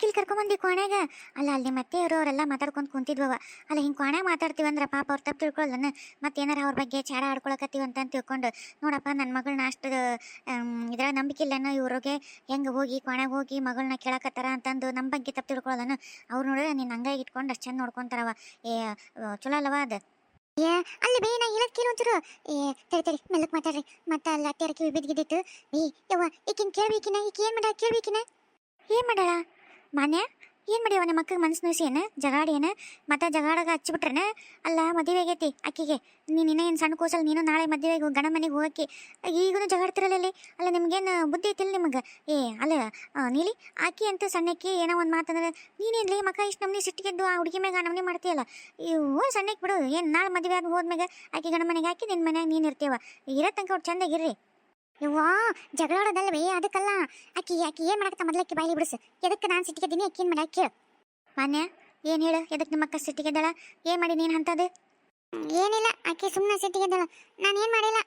ಇಲ್ಲಿ ಕರ್ಕೊಂಬಂದಿ ಕೋಣೆಗ? ಅಲ್ಲ ಅಲ್ಲಿ ಮತ್ತೆ ಇರೋರೆಲ್ಲ ಅವರೆಲ್ಲ ಮಾತಾಡ್ಕೊಂಡು ಕುಂತಿದ್ವವ. ಅಲ್ಲ ಹಿಂಗೆ ಕೋಣೆ ಮಾತಾಡ್ತೀವಿ ಅಂದ್ರೆ ಪಾಪ ಅವ್ರು ತಪ್ಪು ತಿಳ್ಕೊಳ್ಳಲ್ಲ ಮತ್ತೆ ಏನಾರ ಅವ್ರ ಬಗ್ಗೆ ಚಾರ ಆಡ್ಕೊಳಕತ್ತೀವಿ ಅಂತ ತಿಳ್ಕೊಂಡು ನೋಡಪ್ಪ ನನ್ನ ಮಗಳನ್ನ ಅಷ್ಟು ಇದ್ರಾಗ ನಂಬಿಕೆ ಇಲ್ಲನ ಇವ್ರಿಗೆ ಹೆಂಗೆ ಹೋಗಿ ಕೋಣೆಗೆ ಹೋಗಿ ಮಗಳನ್ನ ಕೇಳಕತ್ತಾರ ಅಂತಂದು ನಮ್ಮ ಬಗ್ಗೆ ತಪ್ಪು ತಿಳ್ಕೊಳ್ಳಲ್ಲ ಅವ್ರು ನೋಡಿದ್ರೆ ನಿನ್ನ ಹಂಗಾಗಿ ಇಟ್ಕೊಂಡು ಅಷ್ಟು ಚಂದ ನೋಡ್ಕೊಂತಾರವ. ಏ ಚಲೋ ಅಲ್ಲವ ಅದು? ಏ ಅಲ್ಲಿ ಬೇ ನಾ ಹೇಳಕ್ ಕೇಳು ಒಂಚೂರು. ಏ ತಡಿ ತಡಿ ಮೆಲ್ಲಕ್ ಮಾತಾಡ್ರಿ. ಮತ್ತೆ ಅಲ್ಲಿ ಅತ್ತೆ ಕಿವಿ ಬಿದ್ದಿದ್ದಿತ್ತು. ಏ ಯವ್ವ ಈಕಿನ್ ಕೇಳ್ಬೇಕಿನ ಈಕಿ ಏನು ಮಾಡ ಕೇಳ್ಬೇಕಿನ ಏನು ಮಾಡಾಳ ಮಾನ್ಯ, ಏನು ಮಾಡ್ಯಾವ ನಿಮ್ಮ ಮಕ್ಕಳಿಗೆ ಮನಸ್ಸು ನೋಯಿಸಿ ಏನು? ಜಗಾಡಿ ಏನ? ಮತ್ತೆ ಜಗಾಡಾಗ ಹಚ್ಚಿಬಿಟ್ರೇನ? ಅಲ್ಲ, ಮದುವೆ ಆಗೈತಿ ಆಕಿಗೆ ನೀನು ಇನ್ನೂ ಏನು ಸಣ್ಣ ಕೂಸಲ್, ನೀನು ನಾಳೆ ಮದುವೆಗೆ ಗಣ ಮನೆಗೆ ಹೋಗಕ್ಕೆ ಈಗೂ ಜಗಾಡ್ತಿರಲ್ಲ ಅಲ್ಲ, ನಿಮ್ಗೇನು ಬುದ್ಧಿ ಐತಿಲ್ಲ ನಿಮಗೆ? ಏ, ಅಲ್ಲ ನೀಲಿ ಆಕಿ ಅಂತ ಸಣ್ಣಕ್ಕಿ ಏನೋ ಒಂದು ಮಾತಂದ್ರೆ ನೀನೇನ್ಲಿ ಮಕ್ಕ ಇಷ್ಟು ನಮ್ನಿ ಸಿಟ್ಟಿಗೆದ್ದು ಆ ಹುಡುಗಿ ಮ್ಯಾಗ ನಮ್ನಿ ಮಾಡ್ತೀಯಲ್ಲ? ಇವು ಸಣ್ಣಕ್ಕೆ ಬಿಡು, ಏನು ನಾಳೆ ಮದುವೆ ಆಗಿ ಹೋದ್ಮ್ಯಾಗ ಆಕಿ ಗಂಡ ಮನೆಗೆ ಹಾಕಿ ನಿನ್ನ ಮನ್ಯಾಗ ನೀನು ಇರ್ತೀವ ಇರೋ ತನಕ ಅವ್ರು ಚಂದಾಗಿರ್ರಿ ಯವ್ವಾ ಜಗಳಾಡೋದಲ್ವೇ ಅದಕ್ಕಲ್ಲ. ಆಕಿ ಆಕಿ ಏನು ಮಾಡಕ್ಕೆ ಮೊದಲಕ್ಕೆ ಬಾಯಿ ಬಿಡಿಸು? ಎದಕ್ಕೆ ನಾನು ಸಿಟ್ಟಿಗೆದ್ದೀನಿ ಅಕ್ಕಿ ಏನು ಮಾಡಕ್ಕೆ ಕೇಳು ಮಾನ್ಯ ಏನು ಹೇಳು? ಎದಕ್ಕೆ ನಿಮ್ಮ ಅಕ್ಕ ಸಿಟ್ಟಿಗೆದ್ದಾಳ? ಏನು ಮಾಡಿ ನೀನು ಅಂತದು ಏನಿಲ್ಲ ಆಕೆ ಸುಮ್ಮನೆ ಸಿಟ್ಟಿಗೆದ್ದಾಳ. ನಾನು ಏನು ಮಾಡಿಲ್ಲ?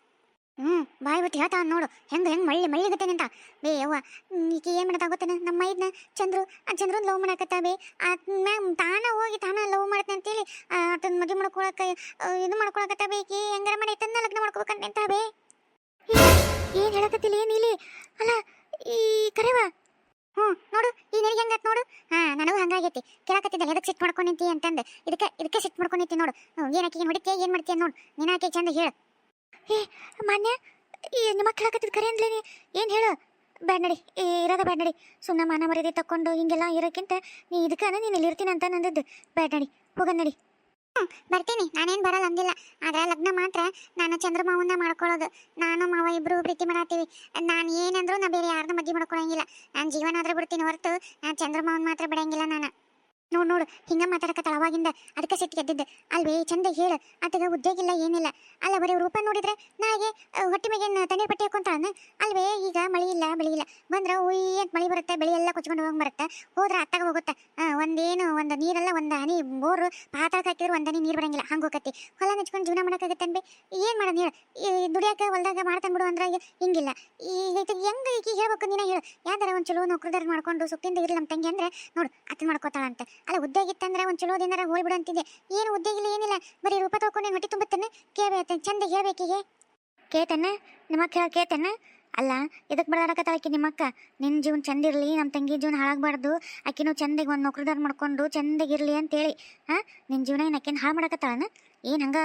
ಹ್ಞೂ ಬಾಯಿ ಬಿಟ್ಟು ಹೇಳ್ತಾ ನೋಡು. ಹೆಂಗೆ ಹೆಂಗೆ ಮಳ್ಳಿ ಮಳ್ಳಿಗತ್ತೇನೆ ಅಂತ ಬೇ ಹ್ಮ್, ಈಕಿ ಏನು ಮಾಡತ್ತ ಗೊತ್ತೇನ ನಮ್ಮ ಮೈದ್ನ ಚಂದ್ರು ಆ ಚಂದ್ರನ್ ಲವ್ ಮಾಡಕತ್ತ ಬೇ? ಮ್ಯಾಮ್ ತಾನ ಹೋಗಿ ತಾನ ಲವ್ ಮಾಡ್ತೇನೆ ಅಂತೇಳಿ ಆತನ ಮದುವೆ ಮಾಡ್ಕೊಳಕ್ಕೆ ಇದು ಮಾಡ್ಕೊಳಕತ್ತ ಬೇಕಿ ಹೆಂಗಾರ ಮಾಡಿ ತನ್ನ ಲಗ್ನ ಮಾಡ್ಕೋಬೇಕಂತ ಬೇ? ಏನು ಹೇಳಕತ್ತಿಲ್ಲ ಏನಿಲ್ಲಿ ಅಲ್ಲ, ಈ ಕರೆವ? ಹ್ಞೂ, ನೋಡು, ಈ ನಿನಗೆ ಹೆಂಗತ್ ನೋಡು? ಹಾ, ನನಗೂ ಹಂಗಾಗೈತಿ. ಕೇಳಕತ್ತಿದ್ದಲ್ಲ ಎದಕ್ಕೆ ಸಿಟ್ಟು ಮಾಡ್ಕೊಂಡು ನಿಂತಿ ಅಂತಂದು. ಇದಕ್ಕೆ ಇದಕ್ಕೆ ಸಿಟ್ಟು ಮಾಡ್ಕೊಂಡು ನಿಂತಿ ನೋಡು. ಏನು ಹೊಡಿತೀಯ ಏನು ಮಾಡ್ತೀಯ ನೋಡು. ನೀನು ಆಕೆ ಚಂದ ಹೇಳು. ಏ, ಮಾನ್ಯ, ಈ ನಿಮ್ಮ ಕೇಳಕತ್ತಿದ್ ಕರೆ ಅಂದ್ಲೇನಿ. ಏನು ಹೇಳು? ಬೇಡ ನಡಿ ಇರೋದ ಬೇಡ ನಡಿ. ಸುಮ್ಮನೆ ಮಾನ ಮರ್ಯಾದೆ ತಕೊಂಡು ಹಿಂಗೆಲ್ಲ ಇರೋಕ್ಕಿಂತ ನೀ ಇದಕ್ಕೆ ನೀನು ಇಲ್ಲಿ ಇರ್ತೀನಿ ಅಂತ ನಂದದ್ದು. ಬೇಡ ನಡಿ ನಡಿ. ಬರ್ತೀನಿ. ನಾನೇನು ಬರಲ್ಲ ಅಂದಿಲ್ಲ. ಆದ್ರೆ ಲಗ್ನ ಮಾತ್ರ ನಾನು ಚಂದ್ರಮಾವನ್ನ ಮಾಡ್ಕೊಳ್ಳೋದು. ನಾನು ಮಾವ ಇಬ್ರು ಪ್ರೀತಿ ಮಾಡತ್ತೀವಿ. ನಾನು ಏನಂದ್ರು ನಾ ಬೇರೆ ಯಾರನ್ನ ಮದ್ವೆ ಮಾಡ್ಕೊಳಂಗಿಲ್ಲ. ನಾನು ಜೀವನ ಆದ್ರೆ ಬಿಡ್ತೀನಿ ಹೊರತು ನಾನು ಚಂದ್ರಮಾವನ್ ಮಾತ್ರ ಬಿಡಂಗಿಲ್ಲ ನಾನು. ನೋಡು ನೋಡು ಹಿಂಗ ಮಾತಾಡಕ ತಳವಾಗಿಂದ ಅದಕ್ಕೆ ಸಿಟ್ಟು ಗೆದ್ದಿದ್ದು ಅಲ್ವೇ ಚಂದ ಹೇಳು. ಆತಗ ಉದ್ಯೋಗ ಇಲ್ಲ ಏನಿಲ್ಲ. ಅಲ್ಲ ಬರೀ ರೂಪ ನೋಡಿದ್ರೆ ನಾ ಅಹ್, ಹೊಟ್ಟೆ ಮೇಗೇನು ತಣ್ಣೀರ್ ಪಟ್ಟಿ ಹಾಕೊಂತಾಳನ ಅಲ್ವೇ ಈಗ ಮಳಿ ಇಲ್ಲ ಬೆಳಿ ಇಲ್ಲ ಬಂದ್ರೆ ಉಯ್ ಅಂತ ಮಳಿ ಬರುತ್ತೆ, ಬೆಳೆ ಎಲ್ಲ ಕೊಚ್ಕೊಂಡು ಹೋಗಿ ಬರುತ್ತೆ. ಹೋದ್ರೆ ಅತ್ತಾಗ ಹೋಗುತ್ತೆ. ಒಂದೇನು, ಒಂದು ನೀರೆಲ್ಲ, ಒಂದು ಹನಿ, ಬೋರು, ಪಾತಾಳಕ್ಕೆ ಹಾಕಿದ್ರು ಒಂದು ಹನಿ ನೀರು ಬರಂಗಿಲ್ಲ, ಹಂಗೆ ಹೋಗತ್ತಿ. ಹೊಲ ನೆಚ್ಕೊಂಡು ಜೀವನ ಮಾಡೋಕ್ಕಾಗತ್ತೆ ಅನ್ಬಿ? ಏನು ಮಾಡೋದು ಹೇಳು ಈ ದುಡಿಯಾಕ ಹೊಲ್ದಾಗ ಮಾಡ್ತಾನೆ ಬಿಡು ಅಂದ್ರೆ ಹಿಂಗಿಲ್ಲ. ಇದು ಹೆಂಗೆ ಈಗ ಹೇಳ್ಬೇಕು ನೀನೇ ಹೇಳು. ಯಾವ್ದಾರ ಒಂದು ಚಲೋ ನೌಕರಿದಾರ ಮಾಡ್ಕೊಂಡು ಸುಖದಿಂದ ಇರಲಿ ನಮ್ಮ ತಂಗಿ ಅಂದರೆ ನೋಡು, ಅತ್ತ ಮಾಡ್ಕೋತಾಳಂತೆ ಅಲ್ಲ ಉದ್ಯೋಗ ಇತ್ತಂದ್ರೆ ಒಂದು ಚಲೋ ದಿನಾರ ಹೋಗ್ಬಿಡು ಅಂತಿದ್ದೆ. ಏನು ಉದ್ಯೋಗ ಇಲ್ಲ, ಏನಿಲ್ಲ. ಬರೀ ರೂಪ ತಗೊಂಡು ಹೊಟ್ಟೆ ತುಂಬುತ್ತೇನೆ. ಕೇಳ್ಬೇಕು ಚಂದ ಹೇಳ್ಬೇಕೀಗೆ. ಕೇತನ ನಿಮ್ಮ ಕೇಳ್ತೇನೆ? ಅಲ್ಲ ಇದಕ್ಕೆ ಬಡದಾಡಕತ್ತಾಳ ಆಕಿ ನಿಮ್ಮ ಅಕ್ಕ ನಿನ್ನ ಜೀವನ ಚಂದ ಇರಲಿ ನಮ್ಮ ತಂಗಿ ಜೀವನ ಹಾಳಾಗಬಾರ್ದು ಆಕಿನೂ ಚಂದಾಗಿ ಒಂದು ನೌಕರಿದಾರ ಮಾಡ್ಕೊಂಡು ಚಂದಾಗಿರಲಿ ಅಂತೇಳಿ, ಹಾಂ? ನಿನ್ನ ಜೀವನ ಏನು ಆಕಿನ ಹಾಳು ಮಾಡಕತ್ತಾಳನ? ಏನು ಹಂಗ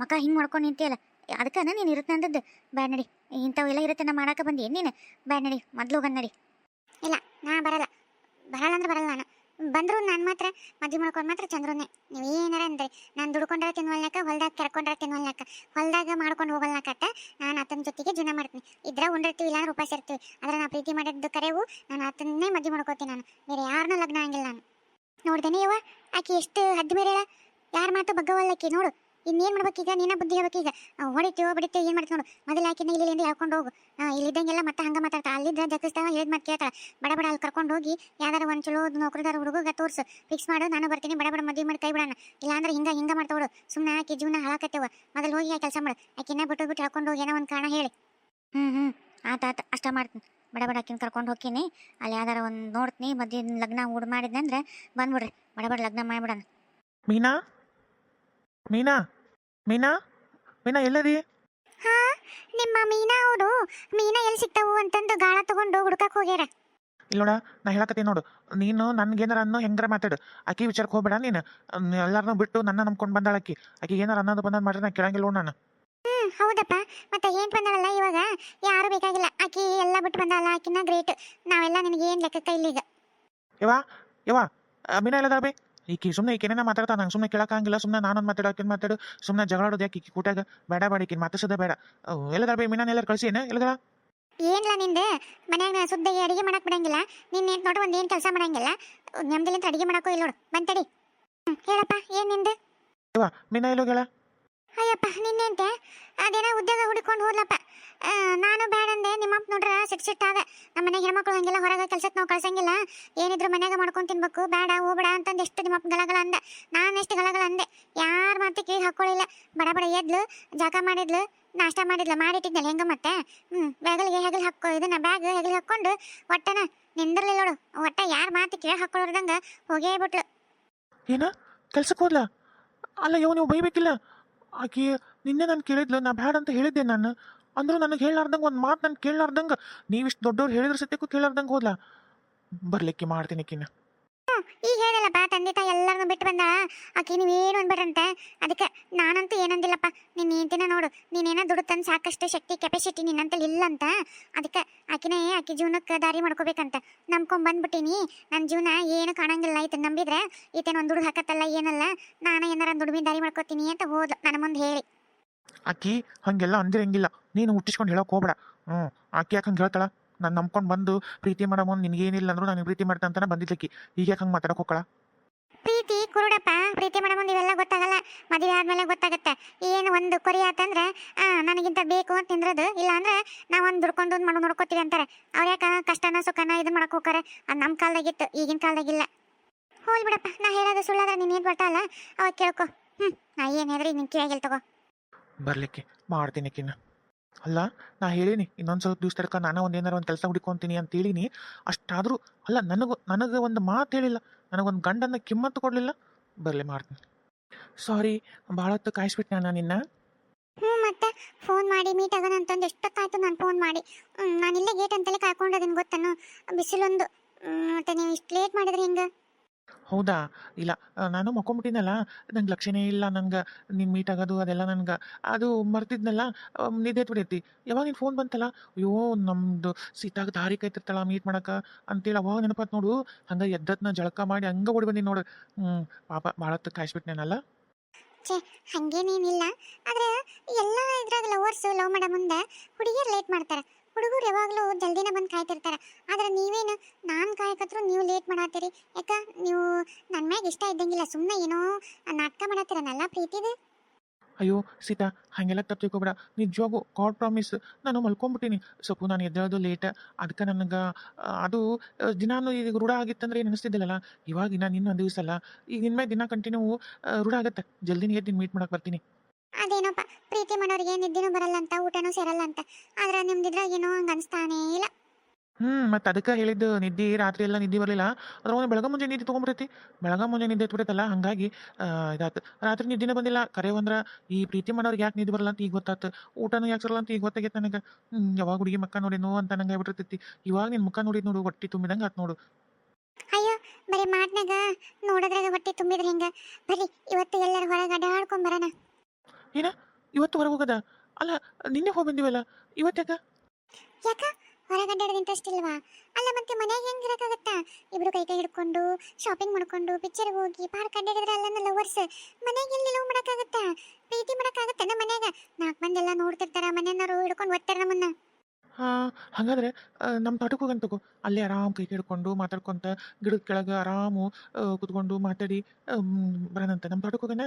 ಮಕ್ಕ ಹಿಂಗೆ ಮಾಡ್ಕೊಂಡು ನಿಂತಿಯಲ್ಲ? ಅದಕ್ಕೆ ನೀನು ಇರುತ್ತೆ ಅಂದದ್ದು ಬ್ಯಾಡ್ ನಡಿ, ಇಂಥವೆಲ್ಲ ಇರುತ್ತೆ, ನಾ ಮಾಡಕ್ಕೆ ಬಂದಿ ನೀನು? ಬ್ಯಾಡ್ ನಡಿ, ಮೊದ್ಲು ಹೋಗನ್ ನಡಿ. ಇಲ್ಲ, ನಾ ಬರಲ್ಲ. ಬರಲ್ಲ ಅಂದ್ರೆ ಬರಲ್ಲ ನಾನು. ಬಂದ್ರು ನಾನು ಮಾತ್ರ ಮದ್ವೆ ಮಾಡ್ಕೊಂಡ್ ಮಾತ್ರ ಚಂದ್ರನೆ ನೀವು ಏನಾರ ಅಂದ್ರೆ, ನಾನ್ ದುಡ್ಕೊಂಡ್ರ ತಿನ್ವಲ್ನಾಕ ಹೊಲ್ದಾಗ ಕರ್ಕೊಂಡ್ರ ತಿನ್ವಲ್ನಾಕ ಹೊಲ್ದಾಗ ಮಾಡ್ಕೊಂಡು ಹೋಗಲ್ನಾಕತ್ತ ನಾನು ಆತನ ಜೊತೆಗೆ ಜೀವನ ಮಾಡ್ತೀನಿ. ಇದ್ರ ಉಂಡಿರ್ತೀವಿ ಇಲ್ಲ ಅಂದ್ರೆ ಉಪವಾಸ ಇರ್ತೀವಿ. ಆದ್ರೆ ನಾ ಪ್ರೀತಿ ಮಾಡಿದ್ದು ಕರೆವು, ನಾನು ಆತನ್ನೇ ಮದುವೆ ಮಾಡ್ಕೋತೀನಿ ನಾನು. ಬೇರೆ ಯಾರನ್ನೂ ಲಗ್ನ ಆಗಿಲ್ಲ ನಾನು. ನೋಡ್ದೇನೆ ಇವ ಆಕಿ ಎಷ್ಟು ಹದ್ದು ಬೇರೆ ಯಾರ ಮಾತು ಬಗ್ಗವಲ್ಲಕ್ಕಿ ನೋಡು. ಇನ್ನೇನು ಮಾಡ್ಬೇಕೀಗ? ನೀನ ಬುದ್ಧಿ ಹೇಳ್ಬೇಕೀಗ? ಈಗ ಹೊಡಿತೀವೋ ಬಡಿತೀವೋ ಏನು ಮಾಡ್ತೀವಿ ನೋಡು? ಮೊದಲು ಇಲ್ಲಿ ಇಲ್ಲಿ ಹೇಳ್ಕೊಂಡು ಹೋಗು. ಇಲ್ಲಿದ್ದಂಗೆಲ್ಲ ಮತ್ತೆ ಹಂಗೆ ಮಾತಾಡ್ತಾ ಅಲ್ಲಿದ್ದ ಜಗಿಸ್ತಾವ ಹೇಳಿದ ಮಾತು ಕೇಳ್ತಾಳೆ. ಬಡ ಬಡ ಅಲ್ಲಿ ಕರ್ಕೊಂಡು ಹೋಗಿ ಯಾವ್ದಾರ ಒಂದು ಚಲೋ ನೌಕರಿದಾರ ಹುಡುಗ ತೋರ್ಸು. ಫಿಕ್ಸ್ ಮಾಡು, ನಾನು ಬರ್ತೀನಿ. ಬಡ ಬಡ ಮದುವೆ ಮಾಡಿ ಕೈ ಬಿಡೋಣ ಇಲ್ಲಾಂದ್ರೆ ಹಿಂಗೆ ಹಿಂಗೆ ಮಾಡ್ತಾವಳು ಸುಮ್ಮನೆ ಹಾಕಿ ಜೀವನ ಹಾಳಾಕತ್ತೇವ. ಮೊದಲು ಹೋಗಿ ಕೆಲಸ ಮಾಡು. ಆಕಿನ ಬಿಟ್ಟು ಬಿಟ್ಟು ಹೇಳ್ಕೊಂಡು ಹೋಗಿ ಏನೋ ಒಂದು ಕಾರಣ ಹೇಳಿ. ಹ್ಞೂ ಹ್ಞೂ ಆತ ಆತ. ಅಷ್ಟ ಮಾಡ್ತೀನಿ. ಬಡ ಬಡ ಆಕಿನ ಕರ್ಕೊಂಡು ಹೋಗ್ತೀನಿ. ಅಲ್ಲಿ ಯಾವ್ದಾರ ಒಂದು ನೋಡ್ತೀನಿ. ಮದುವೆ ಲಗ್ನ ಹುಡು ಮಾಡಿದ್ನಂದ್ರೆ ಬಂದ್ಬಿಡ್ರಿ. ಬಡ ಬಡ ಲಗ್ನ ಮಾಡಿಬಿಡೋಣ. ಮೀನಾ? ಮೀನಾ ಮೀನಾ ಮೀನಾ ಎಲ್ಲದಿ? ಹಾ ನಿಮ್ಮ ಮೀನಾ ಅವರು ಮೀನಾ ಎಲ್ಲಿ ಸಿಗ್ತಾವು ಅಂತಂದು ಗಾಳ ತಗೊಂಡು ಹುಡ್ಕಕ್ ಹೋಗ್ಯಾರ. ಇಲ್ಲೋಡ ನಾ ಹೇಳಕತ್ತೀನಿ ನೋಡು ನೀನು ನನ್ಗೇನಾರ ಅನ್ನೋ ಹೆಂಗಾರ ಮಾತಾಡು. ಆಕಿ ವಿಚಾರಕ್ಕೆ ಹೋಗ್ಬೇಡ ನೀನು. ಎಲ್ಲಾರನ್ನೂ ಬಿಟ್ಟು ನನ್ನ ನಂಬ್ಕೊಂಡು ಬಂದಾಳ ಆಕಿ. ಆಕಿ ಏನಾರ ಅನ್ನೋದು ಬಂದ್ ಮಾಡ್ರೆ ನಾ ಕೇಳಂಗಿಲ್ಲ ನೋಡು ನಾನು. ಹ್ಮ್ ಹೌದಪ್ಪ. ಮತ್ತೆ ಏನ್ ಬಂದಾಳಲ್ಲ ಇವಾಗ? ಯಾರು ಬೇಕಾಗಿಲ್ಲ. ಆಕಿ ಎಲ್ಲ ಬಿಟ್ಟು ಬಂದಾಳ ಆಕಿನ ಗ್ರೇಟ್ ನಾವೆಲ್ಲ ನಿನಗೆ ಏನ್ ಲೆಕ್ಕಕ್ಕ ಇಲ್ಲ ಈಗ ಯವಾ ಯವಾ ಮೀನಾ ಎಲ್ಲದಾಳ ಬೇ? ಈಕಿ ಸುಮ್ಮನೆ ಈಕೆ ಏನೇನ ಮಾತಾಡ್ತಾ ನಂಗೆ ಸುಮ್ಮನೆ ಕೇಳಕ್ಕಾಗಿಲ್ಲ ಸುಮ್ಮನೆ ನಾನೊಂದು ಮಾತಾಡೋ ಆಕಿನ ಮಾತಾಡು ಸುಮ್ಮನೆ ಜಗಳಾಡೋದು ಯಾಕೆ ಈಕಿ ಕೂಟಾಗ? ಬೇಡ ಬೇಡ ಈಕಿನ ಮಾತಾಡ್ಸೋದೇ ಬೇಡ. ಎಲ್ಲದಾಳ ಬೇ ಮೀನಾನ ಎಲ್ಲಾರು ಕಳಿಸಿ ಏನು ಎಲ್ಲದಾಳ? ಏನ್ಲ ನಿಂದು? ಮನ್ಯಾಗ ಸುದ್ದಾಗಿ ಅಡಿಗೆ ಮಾಡಕ್ ಬಿಡಂಗಿಲ್ಲ. ನಿನ್ನ ಏನು ನೋಡು ಒಂದು ಏನು ಕೆಲಸ ಮಾಡಂಗಿಲ್ಲ. ನೆಮ್ಮದಿಲಿಂದ ಅಡಿಗೆ ಮಾಡಕ್ಕೂ ಇಲ್ಲ ನೋಡು. ಬಂತಡಿ ಹೇಳಪ್ಪ ಏನ್ ನಿಂದು? ಇವ ಮೀನಾ ಎಲ್ಲೋಗ್ಯಾಳ? ಅಯ್ಯಪ್ಪ ನಿನ್ನೆಂತೆ ಅದೇನ ಉದ್ಯೋಗ ಹುಡುಕೊಂಡು ಹೋದ್ಲಪ್ಪ. ನಾನು ಬೇಡಂದೆ ನಿಮ್ಮಪ್ಪ ನೋಡ್ರ, ಸಿಟ್ ಸಿಟ್ಟಾದ ನಮ್ಮ ಮನೆಗೆ ಹೆಣ್ಮಕ್ಳು ಹಂಗೆಲ್ಲ ಹೊರಗೆ ಕೆಲ್ಸಕ್ಕೆ ನಾವು ಕಳ್ಸಂಗಿಲ್ಲ. ಏನಿದ್ರು ಮನೆಗೆ ಮಾಡ್ಕೊಂಡು ತಿನ್ಬೇಕು. ಬೇಡ, ಹೋಗ್ಬೇಡ ಅಂತಂದು ಎಷ್ಟು ನಿಮ್ಮಪ್ಪ ಗಲಗಲ ಅಂದೆ. ನಾನು ಎಷ್ಟು ಗಲಗಲ ಅಂದೆ. ಯಾರ ಮಾತು ಕಿವಿ ಹಾಕ್ಕೊಳ್ಳಿಲ್ಲ ಬಡ ಬಡ ಎದ್ಲು, ಜಾಗ ಮಾಡಿದ್ಲು, ನಾಷ್ಟ ಮಾಡಿದ್ಲು, ಮಾಡಿಟ್ಟಿದ್ನಲ್ಲ ಹೆಂಗ ಮತ್ತೆ? ಹ್ಞೂ ಬ್ಯಾಗಲಿಗೆ ಹೆಗಲು ಹಾಕೋ, ಇದನ್ನ ಬ್ಯಾಗ್ ಹೆಗಲು ಹಾಕ್ಕೊಂಡು ಒಟ್ಟನ ನಿಂದಿರಲಿಲ್ಲ ನೋಡು. ಒಟ್ಟ ಯಾರ ಮಾತು ಕೇಳಿ ಹಾಕೊಳ್ಳೋರ್ದಂಗ ಹೋಗೇ ಬಿಟ್ಲು. ಏನ? ಕೆಲ್ಸಕ್ಕೆ ಹೋದ್ಲ? ಅಲ್ಲ ಇವ್ ನೀವು ಬೈಬೇಕಿಲ್ಲ. ಆಕಿ, ನಿನ್ನೆ ನಾನು ಕೇಳಿದ್ಲು, ನಾ ಬ್ಯಾಡ ಅಂತ ಹೇಳಿದ್ದೆ ನಾನು. ಅಂದರೂ ನನಗೆ ಹೇಳಾರ್ದಂಗೆ ಒಂದು ಮಾತು ನಾನು ಕೇಳಾರ್ದಂಗೆ ನೀವಿಷ್ಟು ದೊಡ್ಡವ್ರು ಹೇಳಿದ್ರ ಸತ್ಯಕ್ಕೂ ಕೇಳಾರ್ದಂಗೆ ಹೋದ್ಲ? ಬರ್ಲಿಕ್ಕೆ ಮಾಡ್ತೀನಿ ಕಿನ್ನ. ಈಗ ಹೇಳಿದಲ್ಲಪ್ಪ ತಂದೆ ತಾಯಿ ಎಲ್ಲರನ್ನು ಬಿಟ್ಟು ಬಂದ? ಆಕಿ ನೀವೇನು ಅನ್ಬೇಡ್ರಂತೆ? ಅದಕ್ಕೆ ನಾನಂತೂ ಏನಂದಿಲ್ಲಪ್ಪ. ನೀನು ಹೆಂಡತಿನ ನೋಡು. ನೀನೇನೋ ದುಡುತ್ತಂದು ಸಾಕಷ್ಟು ಶಕ್ತಿ ಕೆಪಾಸಿಟಿ ನಿನ್ನಂತಲ್ಲಿ ಇಲ್ಲ ಅಂತ ಅದಕ್ಕೆ ಆಕಿನೇ ಆಕಿ ಜೀವನಕ್ಕೆ ದಾರಿ ಮಾಡ್ಕೋಬೇಕಂತ. ನಂಬ್ಕೊಂಡ್ ಬಂದ್ಬಿಟ್ಟಿನಿ. ನನ್ನ ಜೀವನ ಏನು ಕಾಣಂಗಿಲ್ಲ. ಆಯ್ತು, ನಂಬಿದ್ರೆ ಈತೇನು ಒಂದು ದುಡ್ಡು ಹಾಕತ್ತಲ್ಲ, ಏನಲ್ಲ. ನಾನು ಏನಾರ ದುಡಿಮೆ ದಾರಿ ಮಾಡ್ಕೋತೀನಿ ಅಂತ ಹೋದ್ಲು. ನನ್ನ ಮುಂದೆ ಹೇಳಿ. ಆಕಿ ಹಂಗೆಲ್ಲ ಅಂದಿರಂಗಿಲ್ಲ. ನೀನು ಹುಟ್ಟಿಸ್ಕೊಂಡು ಹೇಳೋಕೆ ಹೋಗ್ಬೇಡ. ಹ್ಞೂ ಆಕಿ ಯಾಕೆ ಹಂಗೆ ಹೇಳ್ತಾಳ? ನಾನು ನಂಬ್ಕೊಂಡು ಬಂದು ಪ್ರೀತಿ ಮಾಡೋ ಮುಂದೆ ನಿನಗೇನಿಲ್ಲ ಅಂದ್ರು ನನಗೆ ಪ್ರೀತಿ ಮಾಡ್ತಾ ಅಂತಾನೆ ಬಂದಿದ್ದಕ್ಕೆ ಈಗ ಯಾಕೆ ಹಂಗೆ ಮಾತಾಡಕ್ಕೆ ಹೋಗ್ಕಳ? ಪ್ರೀತಿ ಕುರುಡಪ್ಪ ಪ್ರೀತಿ ಮಾಡಮ್ಮ ಇವೆಲ್ಲ ಗೊತ್ತಾಗಲ್ಲ. ಮದುವೆ ಆದ್ಮೇಲೆ ಗೊತ್ತಾಗತ್ತೆ. ಏನು ಒಂದು ಕೊರಿ ಆತಂದ್ರೆ ಆ ನನಗಿಂತ ಬೇಕು ಅಂತ ತಿಂದ್ರದು ಇಲ್ಲ ಅಂದ್ರೆ ನಾವು ಒಂದು ದುಡ್ಕೊಂಡು ಒಂದು ಮಾಡೋ ನೋಡ್ಕೋತೀವಿ ಅಂತಾರೆ. ಅವ್ರ ಯಾಕ ಕಷ್ಟನ ಸುಖನ ಇದು ಮಾಡಕ್ ಹೋಗಾರೆ ಅದು ನಮ್ಮ ಕಾಲದಾಗಿತ್ತು ಈಗಿನ ಕಾಲದಾಗಿಲ್ಲ. ಹೋಲ್ ಬಿಡಪ್ಪ ನಾ ಹೇಳೋದು ಸುಳ್ಳಾದ್ರೆ ನೀನು ಏನು ಬರ್ತಾವಲ್ಲ ಅವಾಗ ಕೇಳ್ಕೊ. ಹ್ಞೂ ನಾ ಏನು ಹೇಳಿದ್ರಿ ನಿನ್ ಕಿವಿಯಾಗಿಲ್ ತಗೋ. ಬರ್ಲಿಕ್ಕೆ ಮಾಡ್ತೀನಿ ಆಕಿನ ಅಲ್ಲ, ನಾ ಹೇಳೀನಿ, ಇನ್ನೊಂದು ಸ್ವಲ್ಪ ದಿವ್ಸ ತನಕ ನಾನು ಒಂದು ಏನಾರ ಒಂದು ಕೆಲಸ ಹುಡುಕೊಂತೀನಿ ಅಂತ ಹೇಳಿನಿ. ಅಷ್ಟಾದರೂ, ಅಲ್ಲ, ನನಗೂ, ನನಗೆ ಒಂದು ಮಾತು ಹೇಳಿಲ್ಲ. ನನಗೊಂದು ಗಂಡನ ಕಿಮ್ಮತ್ತು ಕೊಡಲಿಲ್ಲ. ಬರಲಿ ಮಾಡ್ತೀನಿ. ಸಾರಿ ಭಾಳ ಹೊತ್ತು ಕಾಯಿಸ್ಬಿಟ್ಟೆ ನಾನು ನಿನ್ನ? ಹ್ಞೂ ಮತ್ತೆ ಫೋನ್ ಮಾಡಿ ಮೀಟ್ ಆಗೋಣ ಅಂತಂದು ಎಷ್ಟೊತ್ತಾಯ್ತು ನಾನು ಫೋನ್ ಮಾಡಿ. ನಾನು ಇಲ್ಲೇ ಗೇಟ್ ಅಂತಲೇ ಕಾಯ್ಕೊಂಡಿದ್ದೀನಿ ಗೊತ್ತನ್ನು ಬಿಸಿಲೊಂದು. ಮತ್ತೆ ನೀವು ಇಷ್ಟು ಲೇಟ್ ಮಾಡಿದ್ರೆ ಹಿಂಗೆ? ಹೌದಾ? ಇಲ್ಲ. ನಾನು ಮಕ್ಕೊಂಬಿಟ್ಟಿನಲ್ಲ ನಂಗೆ ಲಕ್ಷ್ಯನೇ ಇಲ್ಲ, ನಂಗೆ ನೀನು ಮೀಟ್ ಆಗೋದು ಅದೆಲ್ಲ ನನಗೆ. ಅದು ಮರ್ತಿದ್ನಲ್ಲ ನಿದ್ದೆ ಬಿಡೈತಿ ಯಾವಾಗ ನೀನು ಫೋನ್ ಬಂತಲ್ಲ? ಅಯ್ಯೋ ನಮ್ಮದು ಸೀತಾಗ ದಾರಿ ಕೈತಿರ್ತಾಳ ಮೀಟ್ ಮಾಡೋಕೆ. ಅಂತೇಳಿ ಅವಾಗ ನೆನಪಾತ್ ನೋಡು, ಹಂಗೆ ಎದ್ದತ್ನ ಜಳಕ ಮಾಡಿ ಹಂಗೆ ಓಡಿ ಬಂದೀನಿ ನೋಡು. ಹ್ಞೂ ಪಾಪ ಭಾಳ ಹೊತ್ತು ಕಾಯಿಸ್ಬಿಟ್ನೇನಲ್ಲ ಹಂಗೇನೇನಿಲ್ಲ. ಆದ್ರೆ ಎಲ್ಲ ಇದ್ರಾಗ ಲವರ್ಸ್ ಲವ್ ಮಾಡೋ ಮುಂದೆ ಹುಡುಗಿಯರು ಲೇಟ್ ಮಾಡ್ತಾರೆ. ಹುಡುಗರು ಯಾವಾಗಲೂ ಜಲ್ದಿನ ಬಂದು ಕಾಯ್ತಿರ್ತಾರೆ. ಆದ್ರೆ ನೀವೇನು ನಾನು ಕಾಯಕತ್ರು ನೀವು ಲೇಟ್ ಮಾಡತ್ತೀರಿ ಯಾಕ ನೀವು ನನ್ನ ಮ್ಯಾಗ ಇಷ್ಟ ಇದ್ದಂಗಿಲ್ಲ ಸುಮ್ಮನೆ ಏನೋ ನಾಟಕ ಮಾಡತ್ತೀರನಲ್ಲ ಪ್ರೀತಿದು? ಅಯ್ಯೋ ಸೀತಾ ಹಾಗೆಲ್ಲ ತಪ್ಪು ತಿಳ್ಕೊಬೇಡ. ನಿಜವಾಗೂ ಗಾಡ್ ಪ್ರಾಮಿಸ್ ನಾನು ಮಲ್ಕೊಂಬಿಟ್ಟಿನಿ. ಸ್ವಲ್ಪ ನಾನು ಎದ್ದೇಳೋದು ಲೇಟ್ ಅದಕ್ಕೆ ನನಗೆ ಅದು ದಿನಾನು ಈಗ ರೂಢ ಆಗಿತ್ತಂದ್ರೆ ಏನು ಅನಿಸ್ತಿದ್ದಿಲ್ಲಲ್ಲ? ಇವಾಗ ಇನ್ನ ನಿನ್ನ ಒಂದು ದಿವಸ ಅಲ್ಲ ಈಗ ಇನ್ಮೇಲೆ ದಿನ ಕಂಟಿನ್ಯೂ ರೂಢ ಆಗತ್ತೆ. ಜಲ್ದಿನೇ ಎದ್ದು ಮೀಟ್ ಮಾಡಕ್ಕೆ ಬರ್ತೀನಿ. ಅದೇನೋಪ್ಪ ಪ್ರೀತಿ ಮಾಡೋರಿಗೆ ನಿದ್ದೆನೂ ಬರಲ್ಲ ಅಂತ ಊಟನೂ ಸೇರಲ್ಲ ಅಂತ. ಆದ್ರೆ ನಿಮ್ದಿದ್ರಾಗ ಏನೋ ಹಂಗೆ ಅನಿಸ್ತಾನೇ ಇಲ್ಲ. ಹ್ಮ್ ಮತ್ತೆ ಅದಕ್ಕ ಹೇಳಿದ್ದು ನಿದ್ದೆ ರಾತ್ರಿ ಎಲ್ಲ ನಿದ್ದೆ ಬರಲಿಲ್ಲ. ಅದ್ರ ಒಂದು ಬೆಳಗ್ಗೆ ಮುಂಜಾನೆ ನಿದ್ದೆ ತಗೊಂಡ್ಬಿಡತಿ ಬೆಳಗ್ಗೆ ಮುಂಜಾನೆ ನಿದ್ದೆ ಎತ್ಬಿಡತ್ತಲ್ಲ ಹಂಗಾಗಿ ಇದಾಯ್ತು ರಾತ್ರಿ ನಿದ್ದೆನೇ ಬಂದಿಲ್ಲ. ಕರೆ ಅಂದ್ರೆ ಈ ಪ್ರೀತಿ ಮಾಡೋರಿಗೆ ಯಾಕೆ ನಿದ್ದೆ ಬರಲ್ಲ ಅಂತ ಈಗ ಗೊತ್ತಾತು. ಊಟನೂ ಯಾಕೆ ಸರಲ್ಲ ಅಂತ ಈಗ ಗೊತ್ತಾಗೈತೆ ನನಗೆ. ಹ್ಮ್ ಯಾವಾಗ ಹುಡುಗಿ ಮಕ್ಕ ನೋಡೇನೋ ಅಂತ ನಂಗೆ ಆಗ್ಬಿಟ್ಟಿರ್ತೈತಿ. ಇವಾಗ ನಿನ್ನ ಮುಖ ನೋಡಿದ್ ನೋಡು ಹೊಟ್ಟಿ ತುಂಬಿದಂಗ ಆತು ನೋಡು. ಅಯ್ಯೋ ಬರೀ ಮಾಡ್ನಾಗ ನೋಡೋದ್ರಾಗ ಹೊಟ್ಟಿ ತುಂಬಿದ್ರೆ ಹೆಂಗ? ಬರ್ರಿ ಇವತ್ತು ಎಲ್ಲರ ಹೊರಗೆ ಅಡ್ಡಾಡ್ಕೊಂಡ್ ಬರೋಣ. ಇವತ್ತು ಹೊರಗೆ ಹೋಗದ? ಅಲ್ಲ ನಿನ್ನೆ ಹೋಗಿ ಬಂದಿವಲ್ಲ ಇವತ್ತಾಗ ಯಾಕ? ಹೊರಗೆ ಅಡ್ಡಾಡೋದು ಇಂಟ್ರೆಸ್ಟ್ ಇಲ್ವಾ? ಅಲ್ಲ ಮತ್ತೆ ಮನೆಯಾಗ ಹೆಂಗ್ ಇರಕ್ಕಾಗತ್ತ? ಇಬ್ರು ಕೈ ಕೈ ಹಿಡ್ಕೊಂಡು ಶಾಪಿಂಗ್ ಮಾಡ್ಕೊಂಡು ಪಿಕ್ಚರ್ಗೆ ಹೋಗಿ ಪಾರ್ಕ್ ಅಡ್ಡಾಡಿದ್ರೆ ಅಲ್ಲ ಲವರ್ಸ್ ಮನೆಗೆ ಎಲ್ಲಿ ಲವ್ ಮಾಡಕ್ಕಾಗತ್ತ? ಪ್ರೀತಿ ಮಾಡಕ್ಕಾಗತ್ತ ನಮ್ಮ ಮನ್ಯಾಗ? ನಾಲ್ಕು ಮಂದಿ ಎಲ್ಲ ನೋಡ್ತಿರ್ತಾರ ಮನೆಯವರು ಹಿಡ್ಕೊಂಡು ಒತ್ತಾರ ನಮ್ಮನ್ನ. ಹಾಂ ಹಾಗಾದ್ರೆ ನಮ್ಮ ತೋಟಕ್ಕೆ ಹೋಗಂತ ತಗೋ. ಅಲ್ಲೇ ಆರಾಮ್ ಕೈ ಹಿಡ್ಕೊಂಡು ಮಾತಾಡ್ಕೊಂತ ಗಿಡದ ಕೆಳಗೆ ಆರಾಮು ಕುತ್ಕೊಂಡು ಮಾತಾಡಿ ಬರೋಣಂತ. ನಮ್ಮ ತೋಟಕ್ಕೆ ಹೋಗೋಣ?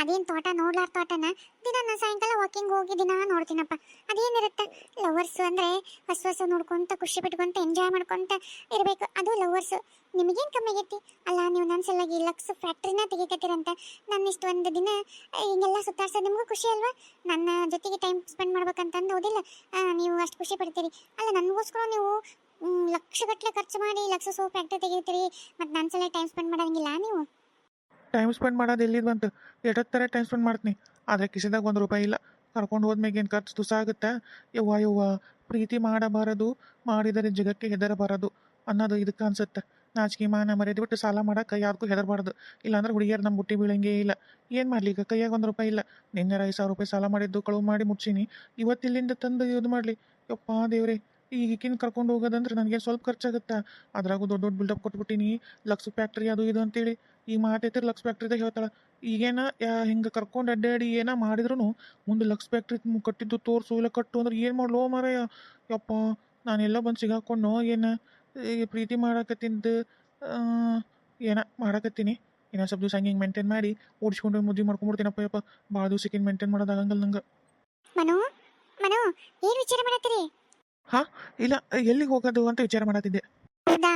ಅದೇನ್ ತೋಟ? ನೋಡ್ಲಾರ ತೋಟನ? ದಿನ ನಾನು ಸಾಯಂಕಾಲ ವಾಕಿಂಗ್ ಹೋಗಿ ದಿನ ನೋಡ್ತೀನಪ್ಪ. ಅದೇನಿರುತ್ತೆ? ಲವರ್ಸ್ ಅಂದ್ರೆ ಹೊಸ ಹೊಸ ನೋಡ್ಕೊಂತ ಖುಷಿ ಪಟ್ಕೊಂತ ಎಂಜಾಯ್ ಮಾಡ್ಕೊಂತ ಇರಬೇಕು. ಅದು ಲವರ್ಸ್ ನಿಮಗೇನು ಕಮ್ಮಿ ಆಗೈತಿ? ಅಲ್ಲ ನೀವು ನನ್ನ ಸಲುವಾಗಿ ಲಕ್ಸ್ ಫ್ಯಾಕ್ಟ್ರಿನ ತೆಗಿಕತ್ತೀರಂತ. ನನ್ನ ಇಷ್ಟೊಂದು ದಿನ ಹಿಂಗೆಲ್ಲ ಸುತ್ತಾಡ್ಸೋದು ನಿಮಗೂ ಖುಷಿ ಅಲ್ವಾ? ನನ್ನ ಜೊತೆಗೆ ಟೈಮ್ ಸ್ಪೆಂಡ್ ಮಾಡ್ಬೇಕಂತಂದು ಹೌದಿಲ್ಲ. ಆ, ನೀವು ಅಷ್ಟು ಖುಷಿ ಪಡ್ತೀರಿ. ಅಲ್ಲ ನನಗೋಸ್ಕರ ನೀವು ಲಕ್ಷಗಟ್ಟಲೆ ಖರ್ಚು ಮಾಡಿ ಲಕ್ಷ ಸೋಪ್ ಫ್ಯಾಕ್ಟ್ರಿ ತೆಗಿತೀರಿ ಮತ್ತು ನನ್ನ ಸಲ ಟೈಮ್ ಸ್ಪೆಂಡ್ ಮಾಡೋಂಗಿಲ್ಲ ನೀವು? ಟೈಮ್ ಸ್ಪೆಂಡ್ ಮಾಡೋದು ಎಲ್ಲಿದ್ ಬಂತು ಥರ ಟೈಮ್ ಸ್ಪೆಂಡ್ ಮಾಡ್ತೀನಿ? ಆದರೆ ಕಿಸಿದಾಗ ಒಂದು ರೂಪಾಯಿ ಇಲ್ಲ. ಕರ್ಕೊಂಡು ಹೋದ್ಮೇಲೆ ಏನು ಖರ್ಚು ತುಸ ಆಗುತ್ತೆ? ಯವ್ವ ಯವ್ವ, ಪ್ರೀತಿ ಮಾಡಬಾರದು, ಮಾಡಿದರೆ ಜಗಕ್ಕೆ ಹೆದರಬಾರದು ಅನ್ನೋದು ಇದಕ್ಕೆ ಅನ್ಸುತ್ತೆ. ನಾಚಿಕೆ ಮಾನ ಮರ್ಯಾದೆ ಬಿಟ್ಟು ಸಾಲ ಮಾಡಕ್ಕೆ ಯಾರಿಗೂ ಹೆದರಬಾರ್ದು. ಇಲ್ಲಾಂದ್ರೆ ಹುಡುಗಿಯರು ನಮ್ಮ ಬುಟ್ಟಿ ಬೀಳಂಗೆ ಇಲ್ಲ. ಏನು ಮಾಡಲಿ ಈಗ ಕೈಯಾಗ ಒಂದು ರೂಪಾಯಿ ಇಲ್ಲ. ನಿನ್ನೆ ಐದು ಸಾವಿರ ರೂಪಾಯಿ ಸಾಲ ಮಾಡಿದ್ದು, ಕಳುವು ಮಾಡಿ ಮುಟ್ಸೀನಿ. ಇವತ್ತಿಲ್ಲಿಂದ ತಂದು ಇದು ಮಾಡಲಿ. ಯಪ್ಪ ದೇವ್ರೆ. ಈಗ ಈಗಿನ ಕರ್ಕೊಂಡು ಹೋಗೋದಂದ್ರೆ ನನಗೆ ಸ್ವಲ್ಪ ಖರ್ಚಾಗುತ್ತೆ? ಅದ್ರಾಗೂ ದೊಡ್ಡ ದೊಡ್ಡ ಬಿಲ್ಡಪ್ ಕೊಟ್ಬಿಟ್ಟಿನಿ. ಲಕ್ಸ್ ಫ್ಯಾಕ್ಟ್ರಿ ಅದು ಇದು ಅಂತೇಳಿ. ಈ ಮಾತೈತಿ ಲಕ್ಸ್ ಫ್ಯಾಕ್ಟ್ರಿದಾಗ ಹೇಳ್ತಾಳೆ, ಈಗೇನ ಹಿಂಗೆ ಕರ್ಕೊಂಡು ಅಡ್ಡಾಡಿ ಏನ ಮಾಡಿದ್ರು ಮುಂದೆ ಲಕ್ಸ್ ಫ್ಯಾಕ್ಟ್ರಿ ಕಟ್ಟಿದ್ದು ತೋರಿಸು, ಇಲ್ಲ ಕಟ್ಟು ಅಂದ್ರೆ ಏನು ಮಾಡ್ಲೋ ಮಾರಾಯ? ಯಪ್ಪ, ನಾನೆಲ್ಲ ಬಂದು ಸಿಗಾಕೊಂಡು ಏನ? ಈಗ ಪ್ರೀತಿ ಮಾಡಕತ್ತಿದ್ದು ಏನ ಮಾಡಾಕತ್ತೀನಿ. ಏನ ಸ್ವಲ್ಪ ದಿವಸ ಹಂಗೆ ಹಿಂಗೆ ಮೇಂಟೈನ್ ಮಾಡಿ ಓಡಿಸ್ಕೊಂಡು ಮುದ್ದೆ ಮಾಡ್ಕೊಂಡ್ಬಿಡ್ತೀನಪ್ಪ ಯಪ್ಪ. ಭಾಳ ದಿವ್ಸಕ್ಕೆ ಮೇಂಟೈನ್ ಮಾಡೋದಾಗಂಗಲ್ಲ ನಂಗೆ. ಮನೋ, ಮನು, ಏನು ವಿಚಾರ ಮಾಡತ್ತೀರಿ? ಇಲ್ಲ, ಎಲ್ಲಿಗೆ ಹೋಗೋದು ಅಂತ ವಿಚಾರ ಮಾಡತ್ತಿದ್ದೆ. ಹೌದಾ?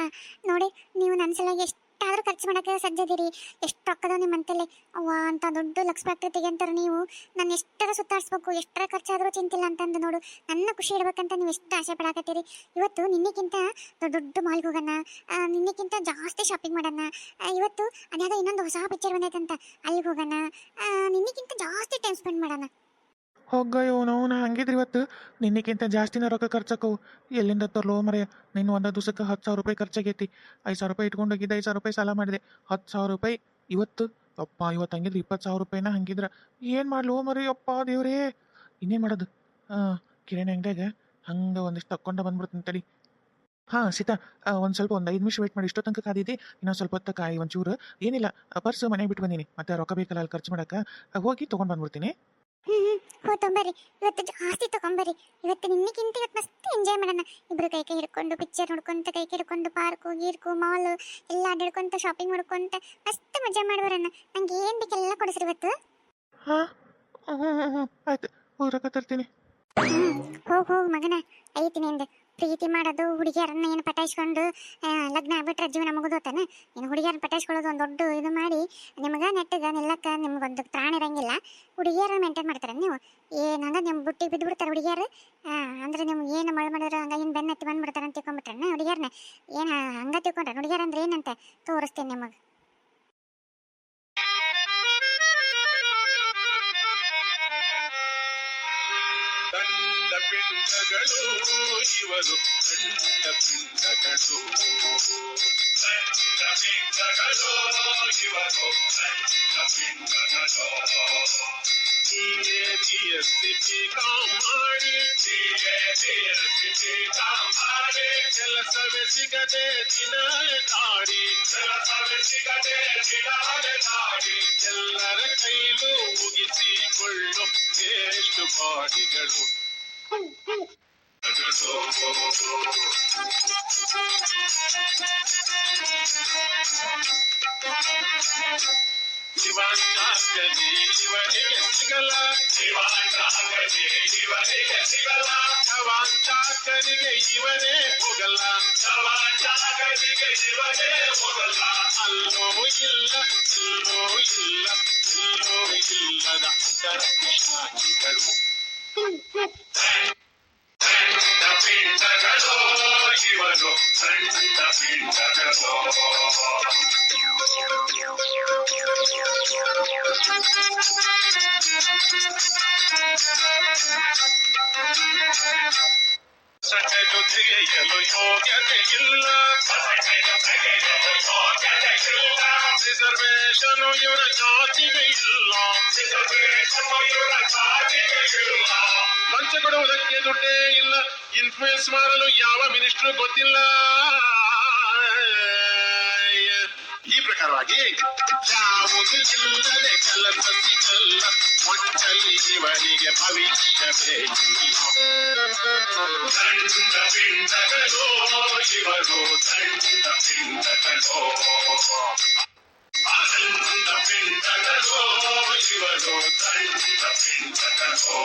ನೋಡಿ, ನೀವು ನನ್ನ ಸಲುವಾಗಿ ಎಷ್ಟಾದರೂ ಖರ್ಚು ಮಾಡಕ್ಕೆ ಸಜ್ಜದಿರಿ ಎಷ್ಟು ರೊಕ್ಕದ ನಿಮ್ಮ ಮನೆಯಲ್ಲಿ ಅವ್ವ, ಅಂತ ದೊಡ್ಡ ಲಕ್ಷ ಫ್ಯಾಕ್ಟ್ರಿ ತೆಗೆಂತಾರೆ ನೀವು. ನಾನು ಎಷ್ಟರ ಸುತ್ತಾಡಿಸ್ಬೇಕು, ಎಷ್ಟರ ಖರ್ಚಾದರೂ ಚಿಂತಿಲ್ಲ ಅಂತಂದು ನೋಡು. ನನ್ನ ಖುಷಿ ಇಡ್ಬೇಕಂತ ನೀವು ಎಷ್ಟು ಆಸೆ ಪಡಾಕತ್ತೀರಿ. ಇವತ್ತು ನಿನ್ನೆಗಿಂತ ದೊಡ್ಡ ದೊಡ್ಡ ಮಾಲ್ಗೆ ಹೋಗೋಣ. ನಿನ್ನೆಗಿಂತ ಜಾಸ್ತಿ ಶಾಪಿಂಗ್ ಮಾಡೋಣ. ಇವತ್ತು ಅದ್ಯಾವುದೋ ಇನ್ನೊಂದು ಹೊಸ ಪಿಕ್ಚರ್ ಬಂದೈತಂತ. ಅಲ್ಲಿಗೆ ಹೋಗೋಣ. ನಿನ್ನೆಗಿಂತ ಜಾಸ್ತಿ ಟೈಮ್ ಸ್ಪೆಂಡ್ ಮಾಡೋಣ. ಹೋಗ ಇವನು ನಾ ಹಂಗಿದ್ರಿ ಇವತ್ತು. ನಿನ್ನಕ್ಕಿಂತ ಜಾಸ್ತಿನ ರೊಕ್ಕ ಖರ್ಚಕ್ಕವು. ಎಲ್ಲಿಂದ ತರ್ಲೋ ಮರೆಯ ನಿನ್ನ ಒಂದು ದಿವಸಕ್ಕೆ ಹತ್ತು ಸಾವಿರ ರೂಪಾಯಿ ಖರ್ಚಾಗೈತಿ. ಐದು ಸಾವಿರ ರೂಪಾಯಿ ಇಟ್ಕೊಂಡು ಹೋಗಿದ್ದೆ, ಐದು ಸಾವಿರ ರೂಪಾಯಿ ಸಾಲ ಮಾಡಿದೆ. ಹತ್ತು ಸಾವಿರ ರೂಪಾಯಿ ಇವತ್ತು? ಅಪ್ಪ, ಇವತ್ತು ಹಂಗಿದ್ರೆ ಇಪ್ಪತ್ತು ಸಾವಿರ ರೂಪಾಯಿನ ಹಂಗಿದ್ರ. ಏನು ಮಾಡ್ಲೋ ಮರಿ ಅಪ್ಪ ದೇವ್ರೇ? ಇನ್ನೇನು ಮಾಡೋದು? ಹಾಂ ಕಿರಾಣಿ ಅಂಗಡ್ಯಾಗ ಹಂಗೆ ಒಂದಿಷ್ಟು ತಕ್ಕೊಂಡ ಬಂದ್ಬಿಡ್ತೀನಿ ತಡಿ. ಹಾಂ, ಸೀತಾ ಒಂದು ಸ್ವಲ್ಪ ಒಂದು ಐದು ನಿಮಿಷ ವೇಟ್ ಮಾಡಿ. ಇಷ್ಟೋ ತನಕ ಕಾದಿದ್ದೆ? ಇನ್ನೊಂದು ಸ್ವಲ್ಪ ಹೊತ್ತು ಕಾಯಿ ಒಂಚೂರು. ಏನಿಲ್ಲ ಪರ್ಸ್ ಮನೆಗೆ ಬಿಟ್ಟು ಬಂದೀನಿ. ಮತ್ತೆ ರೊಕ್ಕ ಬೇಕಲ್ಲ ಅಲ್ಲಿ ಖರ್ಚು ಮಾಡಕ್ಕೆ ಹೋಗಿ ತೊಗೊಂಡು ಬಂದ್ಬಿಡ್ತೀನಿ. ಹೋ ತೊಂಬರ್ರಿ. ಇವತ್ತು ಜಾಸ್ತಿ ತಗೊಂಬರ್ರಿ. ಇವತ್ತು ನಿನ್ನಕ್ಕಿಂತ ಇವತ್ತು ಮಸ್ತ್ ಎಂಜಾಯ್ ಮಾಡೋಣ. ಇಬ್ರು ಕೈ ಕೈ ಹಿಡ್ಕೊಂಡು ಪಿಕ್ಚರ್ ನೋಡ್ಕೊಂತ ಕೈ ಕೈ ಹಿಡ್ಕೊಂಡು ಪಾರ್ಕು ಗೀರ್ಕು ಮಾಲ್ ಎಲ್ಲ ಅಡ್ಡಾಡ್ಕೊಂತ ಶಾಪಿಂಗ್ ಮಾಡ್ಕೊಂತ ಮಸ್ತ್ ಮಜಾ ಮಾಡ್ಬರೋಣ ನಂಗೆ ಏನ್ ಬೇಕೆಲ್ಲ ಕೊಡಿಸ್ರಿ ಇವತ್ತು. ಹಾಂ? ಹ್ಞೂ ಹ್ಞೂ ಹ್ಞೂ ಆಯ್ತು ಹೋಗಿ ರೊಕ್ಕ ತರ್ತೀನಿ ಹ್ಞೂ ಹೋಗ್ ಹೋಗ್ ಮಗನ. ಐತಿನಿ ಪ್ರೀತಿ ಮಾಡೋದು, ಹುಡುಗಿಯರನ್ನ ಏನು ಪಟಾಯಿಸ್ಕೊಂಡು ಲಗ್ನ ಆಗ್ಬಿಟ್ರೆ ಜೀವನ ಮುಗಿದೋತಾನೆ? ಏನು ಹುಡುಗಿಯರನ್ನ ಪಟಾಯಿಸ್ಕೊಳ್ಳೋದು ಒಂದು ದೊಡ್ಡ ಇದು ಮಾಡಿ, ನಿಮ್ಗೆ ನೆಟ್ಟಗ, ನಿಲ್ಲಕ್ಕ ನಿಮ್ಗೊಂದು ಪ್ರಾಣ ಇರಂಗಿಲ್ಲ. ಹುಡುಗಿಯರು ಮೇಂಟೈನ್ ಮಾಡ್ತಾರೆ ನೀವು? ಏನಂದ್ರೆ ನಿಮ್ಮ ಬುಟ್ಟಿ ಬಿದ್ದು ಬಿಡ್ತಾರೆ ಹುಡುಗಿಯರು ಅಂದ್ರೆ ನಿಮ್ಗೆ ಏನು ಮಳೆ ಮಾಡಿದ್ರು ಹಂಗ ಏನು ಬೆನ್ನ ಹತ್ತಿ ಬಂದ್ಬಿಡ್ತಾರೆ ಅಂತ ತಿಳ್ಕೊಂಬಿಟ್ರೆ ಹುಡುಗಿಯರನ್ನ? ಏನು ಹಂಗೆ ತಿಳ್ಕೊಂಡ್ರೆ? ಹುಡುಗಿಯರಂದ್ರೆ ಏನಂತ ತೋರಿಸ್ತೀನಿ ನಿಮಗೆ. ಪಿಂಡಗಳು ಇವರು ತಂಡ ಪಿಂಡಗಳು ತಂಡ ಪಿಂಡಗಳು ಇವರು ತಂಡ ಪಿಂಡಗಳು ಹೀಗೆ ಬಿಎಸ್ಸಿ ಮಾಡಿ ಹೀಗೆ ಬಿಎಸ್ಸಿ ಮಾಡಿ ಕೆಲಸವೇ ಸಿಗದೆ ದಿನಾಲೆ ದಾಡಿ ಕೆಲಸವೇ ಸಿಗದೆ ದಿನಾಲೆ ದಾಡಿ ಎಲ್ಲರ ಕೈಲೂ ಮುಗಿಸಿಕೊಳ್ಳು ಎಷ್ಟು ಬಾಡಿಗಳು ಶಿವಾಚಾರ್ಯನಿ ಇವನಿಗೆ ಸಿಗಲ್ಲ ಶಿವಾಚಾರ್ಯನಿ ಇವನಿಗೆ ಸಿಗಲ್ಲ ಶವಾಚಾರ್ಯನಿಗೆ ಇವನೇ ಹೋಗಲ್ಲ ಶವಾಚಾರ್ಯನಿಗೆ ಇವನೇ ಹೋಗಲ್ಲ ಅಲ್ಲೋ ಇಲ್ಲ ಇಲ್ಲೋ ಇಲ್ಲ ಇಲ್ಲೋ ಇಲ್ಲದ ಇತರ ಶಾಖಿಗಳು ಸಣ್ಣ ಪಿಂಡಗಳು ಇವನು ಸಣ್ಣ ಪಿಂಡಗಳು ಸಹಜ ತೆಗೆಯಲು ಯೋಗ್ಯತೆ ಇಲ್ಲ ರಿಸರ್ವೇಶನ್ ಇವರ ಜಾತಿಗೆ ಇಲ್ಲ ಲಂಚ ಕೊಡುವುದಕ್ಕೆ ದುಡ್ಡೇ ಇಲ್ಲ ಇನ್ಫ್ಲೂಯೆನ್ಸ್ ಮಾಡಲು ಯಾವ ಮಿನಿಸ್ಟ್ರು ಗೊತ್ತಿಲ್ಲ ಈ ಪ್ರಕಾರವಾಗಿ ಯಾವುದು ಇಲ್ಲದೆ ಕೆಲಸ ಸಿಗಲ್ಲ ಒಟ್ಟಲ್ಲಿ ಇವರಿಗೆ ಭವಿಷ್ಯವೇ ದಂಡ ಪಿಂಡಗಳು ಇವರು ದಂಡ ಪಿಂಡಗಳು ದಂಡ ಪಿಂಡಗಳು